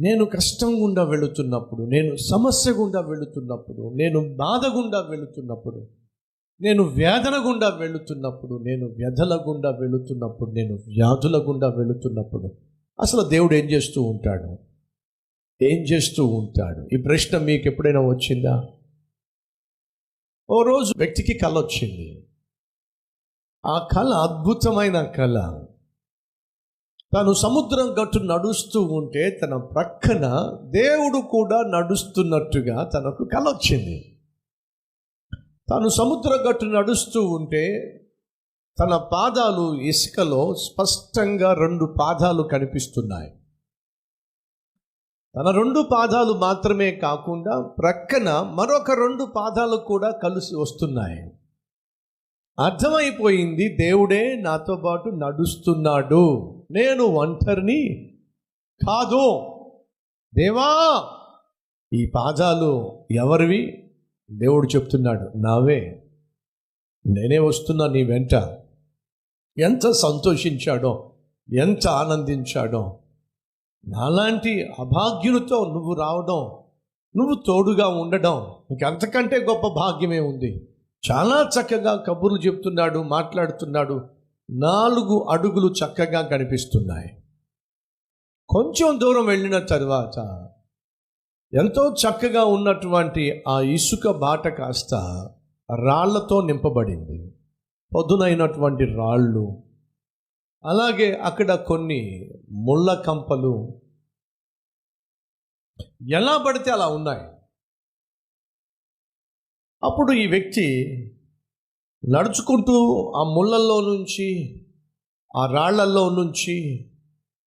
నేను కష్టం గుండా వెళుతున్నప్పుడు నేను సమస్య గుండా వెళుతున్నప్పుడు నేను బాధ గుండా వెళుతున్నప్పుడు నేను వేదన గుండా వెళుతున్నప్పుడు నేను వ్యధల గుండా వెళుతున్నప్పుడు నేను వ్యాధుల గుండా వెళుతున్నప్పుడు అసలు దేవుడు ఏం చేస్తూ ఉంటాడు? ఏం చేస్తూ ఉంటాడు? ఈ ప్రశ్న మీకు ఎప్పుడైనా వచ్చిందా? ఓ రోజు వ్యక్తికి కళ వచ్చింది ఆ కళ అద్భుతమైన కళ. తను సముద్రం గట్టు నడుస్తూ ఉంటే తన ప్రక్కన దేవుడు కూడా నడుస్తున్నట్టుగా తనకు కలొచ్చింది. తను తాను సముద్ర గట్టు నడుస్తూ ఉంటే తన పాదాలు ఇసుకలో స్పష్టంగా రెండు పాదాలు కనిపిస్తున్నాయి. తన రెండు పాదాలు మాత్రమే కాకుండా ప్రక్కన మరొక రెండు పాదాలు కూడా కలిసి వస్తున్నాయి. అర్థమైపోయింది దేవుడే నాతో పాటు నడుస్తున్నాడు. నేను ఒంటరిని కాదు. దేవా ఈ పాదాలు ఎవరివి? దేవుడు చెప్తున్నాడు నావే. నేనే వస్తున్నా నీ వెంట. ఎంత సంతోషించాడో ఎంత ఆనందించాడో. నాలాంటి అభాగ్యులతో నువ్వు రావడం నువ్వు తోడుగా ఉండడం ఇంకంతకంటే గొప్ప భాగ్యమే ఉంది. చాలా చక్కగా కబుర్లు చెప్తున్నాడు మాట్లాడుతున్నాడు. నాలుగు అడుగులు చక్కగా కనిపిస్తున్నాయి. కొంచెం దూరం వెళ్ళిన తర్వాత ఎంతో చక్కగా ఉన్నటువంటి ఆ ఇసుక బాట కాస్త రాళ్ళతో నింపబడింది. పొద్దునైనటువంటి రాళ్ళు అలాగే అక్కడ కొన్ని ముళ్ళ కంపలు. ఎలా పడితే అలా ఉన్నాయి. అప్పుడు ఈ వ్యక్తి నడుచుకుంటూ ఆ ముళ్ళల్లో నుంచి ఆ రాళ్ళల్లో నుంచి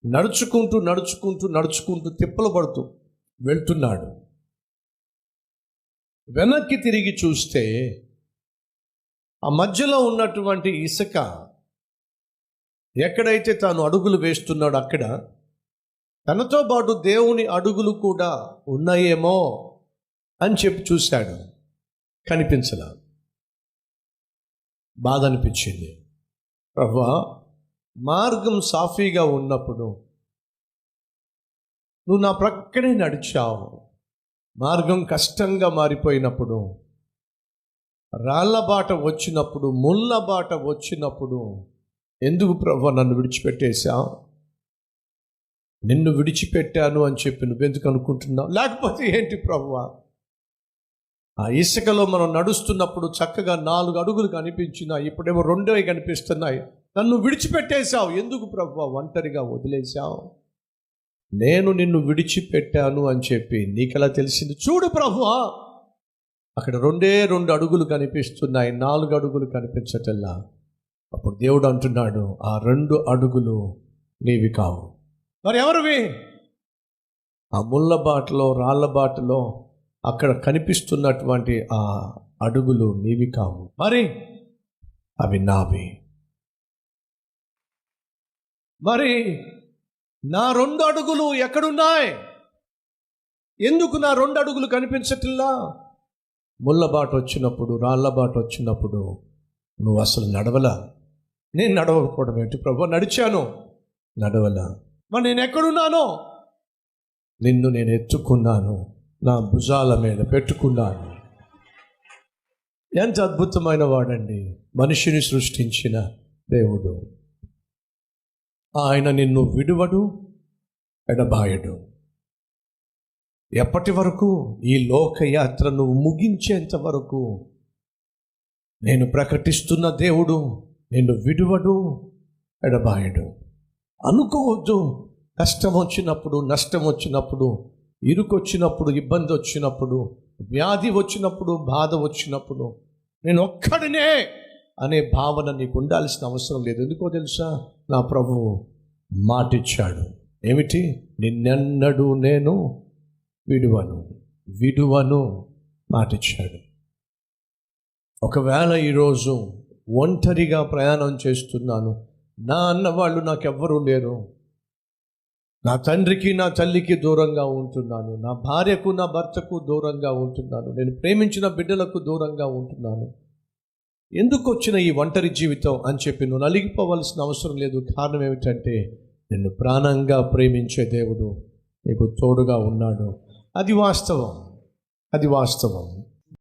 నడుచుకుంటూ నడుచుకుంటూ నడుచుకుంటూ తిప్పలు పడుతూ వెళ్తున్నాడు. వెనక్కి తిరిగి చూస్తే ఆ మధ్యలో ఉన్నటువంటి ఇసుక ఎక్కడైతే తాను అడుగులు వేస్తున్నాడో అక్కడ తనతో పాటు దేవుని అడుగులు కూడా ఉన్నాయేమో అని చెప్పి చూశాడు. కనిపించలేదు బాధ అనిపించింది ప్రభా మార్గం సాఫీగా ఉన్నప్పుడు నువ్వు నా ప్రక్కనే నడిచావు. మార్గం కష్టంగా మారిపోయినప్పుడు రాళ్ళ బాట వచ్చినప్పుడు ముళ్ళ బాట వచ్చినప్పుడు ఎందుకు ప్రభా నన్ను విడిచిపెట్టేశావు నిన్ను విడిచిపెట్టాను అని చెప్పి నువ్వెందుకు అనుకుంటున్నావు? లేకపోతే ఏంటి ప్రభువా ఆ ఇసుకలో మనం నడుస్తున్నప్పుడు చక్కగా నాలుగు అడుగులు కనిపించినాయి. ఇప్పుడేమో రెండోవి కనిపిస్తున్నాయి. నన్ను విడిచిపెట్టేశావు. ఎందుకు ప్రభు? ఒంటరిగా వదిలేశావు. నేను నిన్ను విడిచిపెట్టాను అని చెప్పి నీకెలా తెలిసింది? చూడు ప్రభు. అక్కడ రెండే రెండు అడుగులు కనిపిస్తున్నాయి. నాలుగు అడుగులు కనిపించటల్లా. అప్పుడు దేవుడు అంటున్నాడు ఆ రెండు అడుగులు నీవి కావు. మరి ఎవరివి? ఆ ముళ్ళ బాటలో రాళ్ళ బాటలో అక్కడ కనిపిస్తున్నటువంటి ఆ అడుగులు నీవి కావు. మరి? అవి నావి. మరి నా రెండు అడుగులు ఎక్కడున్నాయి? ఎందుకు నా రెండు అడుగులు కనిపించట్లా? ముళ్ళ బాట వచ్చినప్పుడు రాళ్ళ బాట వచ్చినప్పుడు నువ్వు అసలు నడవలా? నేను నడవకపోవడం ఏంటి ప్రభు? నడిచాను. నడవలా? మరి నేను ఎక్కడున్నానో? నిన్ను నేను ఎత్తుకున్నాను. నా భుజాల మీద పెట్టుకున్నాను. ఎంత అద్భుతమైన వాడండి. మనిషిని సృష్టించిన దేవుడు. ఆయన నిన్ను విడువడు ఎడబాయడు. ఎప్పటి వరకు ఈ లోకయాత్ర నువ్వు ముగించేంత వరకు నేను ప్రకటిస్తున్న దేవుడు నిన్ను విడువడు ఎడబాయడు. అనుకోవద్దు. కష్టం వచ్చినప్పుడు నష్టం వచ్చినప్పుడు ఇరుకొచ్చినప్పుడు ఇబ్బంది వచ్చినప్పుడు వ్యాధి వచ్చినప్పుడు బాధ వచ్చినప్పుడు నేను ఒక్కడినే అనే భావన నీకు ఉండాల్సిన అవసరం లేదు. ఎందుకో తెలుసా? నా ప్రభువు మాటిచ్చాడు. ఏమిటి? నిన్నెన్నడు నేను విడువను విడువను మాటిచ్చాడు. ఒకవేళ ఈరోజు ఒంటరిగా ప్రయాణం చేస్తున్నాను నా అన్నవాళ్ళు నాకెవ్వరూ లేరు. నా తండ్రికి నా తల్లికి దూరంగా ఉంటున్నాను. నా భార్యకు నా భర్తకు దూరంగా ఉంటున్నాను. నేను ప్రేమించిన బిడ్డలకు దూరంగా ఉంటున్నాను. ఎందుకు వచ్చిన ఈ ఒంటరి జీవితం అని చెప్పి నువ్వు నలిగిపోవలసిన అవసరం లేదు. కారణం ఏమిటంటే నిన్ను ప్రాణంగా ప్రేమించే దేవుడు నీకు తోడుగా ఉన్నాడు. అది వాస్తవం. అది వాస్తవం.